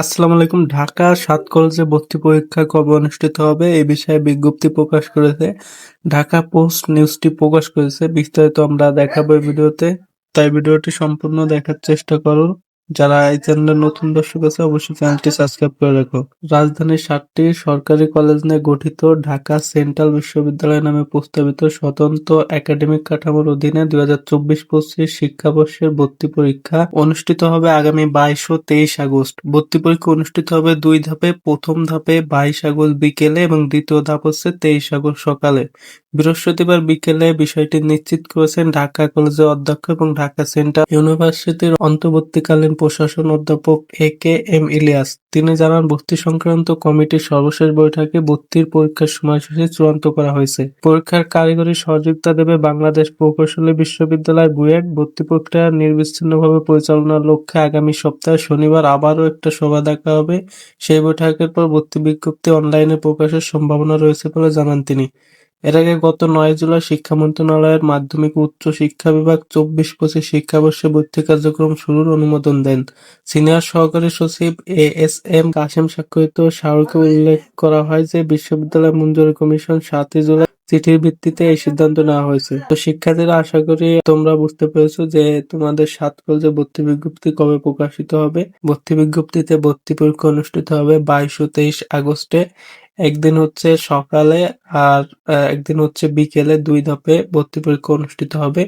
আসসালামু আলাইকুম। ঢাকা সাত কলেজে ভর্তি পরীক্ষা কবে অনুষ্ঠিত হবে এ বিষয়ে বিজ্ঞপ্তি প্রকাশ করেছে। ঢাকা পোস্ট নিউজটি প্রকাশ করেছে। বিস্তারিত আমরা দেখাবো ভিডিওতে। তাই ভিডিওটি সম্পূর্ণ দেখার চেষ্টা করুন। যারা এই চ্যানেলে নতুন দর্শক আছে, অবশ্যই চ্যানেলটি সাবস্ক্রাইব করে রাখো। রাজধানীর সাতটি সরকারি কলেজ নিয়ে গঠিত ঢাকা সেন্ট্রাল বিশ্ববিদ্যালয় নামে প্রস্তাবিত স্বতন্ত্র একাডেমিক কাঠামোর অধীনে দুই হাজার চব্বিশ পঁচিশ শিক্ষাবর্ষের ভর্তি পরীক্ষা অনুষ্ঠিত হবে আগামী বাইশ ও তেইশ আগস্ট। ভর্তি পরীক্ষা অনুষ্ঠিত হবে দুই ধাপে, প্রথম ধাপে বাইশ আগস্ট বিকেলে এবং দ্বিতীয় ধাপ হচ্ছে তেইশ আগস্ট সকালে। বৃহস্পতিবার বিকেলে বিষয়টি নিশ্চিত করেছেন ঢাকা কলেজের অধ্যক্ষ এবং ঢাকা সেন্ট্রাল ইউনিভার্সিটির অন্তর্বর্তীকালীন প্রশাসন অধ্যাপক এ কে এম ইলিয়াস। তিনি জানান, ভর্তি সংক্রান্ত কমিটির সর্বশেষ বৈঠকে ভর্তির পরীক্ষার সময়সূচি চূড়ান্ত করা হয়েছে। পরীক্ষার কারিগরি সহযোগিতা দেবে বাংলাদেশ প্রকৌশলী বিশ্ববিদ্যালয় বুয়েট। ভর্তি প্রক্রিয়া নির্বিচ্ছিন্নভাবে পরিচালনার লক্ষ্যে আগামী সপ্তাহে শনিবার আবারও একটা সভা দেখা হবে। সেই বৈঠকের পর ভর্তি বিজ্ঞপ্তি অনলাইনে প্রকাশের সম্ভাবনা রয়েছে বলে জানান তিনি। এর আগে গত নয় জুলাই শিক্ষা মন্ত্রণালয়ের মাধ্যমিক উচ্চ শিক্ষা বিভাগ চব্বিশ পঁচিশ শিক্ষাবর্ষে ভর্তি কার্যক্রম শুরুর অনুমোদন দেন। সিনিয়র সহকারী সচিব এ এস এম কাশেম স্বাক্ষরিত স্মারকে উল্লেখ করা হয় যে বিশ্ববিদ্যালয় মঞ্জুরি কমিশন সাতই জুলাই চিঠির ভিত্তিতে এই সিদ্ধান্ত নেওয়া হয়েছে। তো শিক্ষার্থীরা আশা করি তোমরা বুঝতে পেরেছ যে তোমাদের সাত কলেজে ভর্তি বিজ্ঞপ্তি কবে প্রকাশিত হবে। ভর্তি বিজ্ঞপ্তিতে ভর্তি পরীক্ষা অনুষ্ঠিত হবে বাইশ ও তেইশ আগস্টে। একদিন হচ্ছে সকালে আর একদিন হচ্ছে বিকেলে দুই ধাপে ভর্তি পরীক্ষা অনুষ্ঠিত হবে।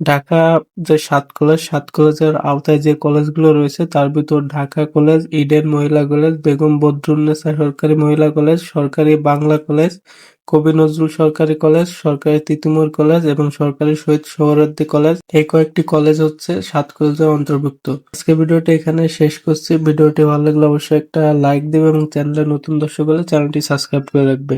ঢাকা যে সাত কলেজ, সাত কলেজের আওতায় যে কলেজগুলো রয়েছে, তার ভিতর ঢাকা কলেজ, ইডেন মহিলা কলেজ, বেগম বদরুন্নেসা সরকারি মহিলা কলেজ, সরকারি বাংলা কলেজ, কবি নজরুল সরকারি কলেজ, সরকারি তিতুমীর কলেজ এবং সরকারি শহীদ সোহরাওয়ার্দী কলেজ। এই কয়েকটি কলেজ হচ্ছে সাত কলেজের অন্তর্ভুক্ত। আজকে ভিডিওটি এখানে শেষ করছি। ভিডিওটি ভালো লাগলে অবশ্যই একটা লাইক দিবে এবং চ্যানেলে নতুন দর্শক হলে চ্যানেলটি সাবস্ক্রাইব করে রাখবে।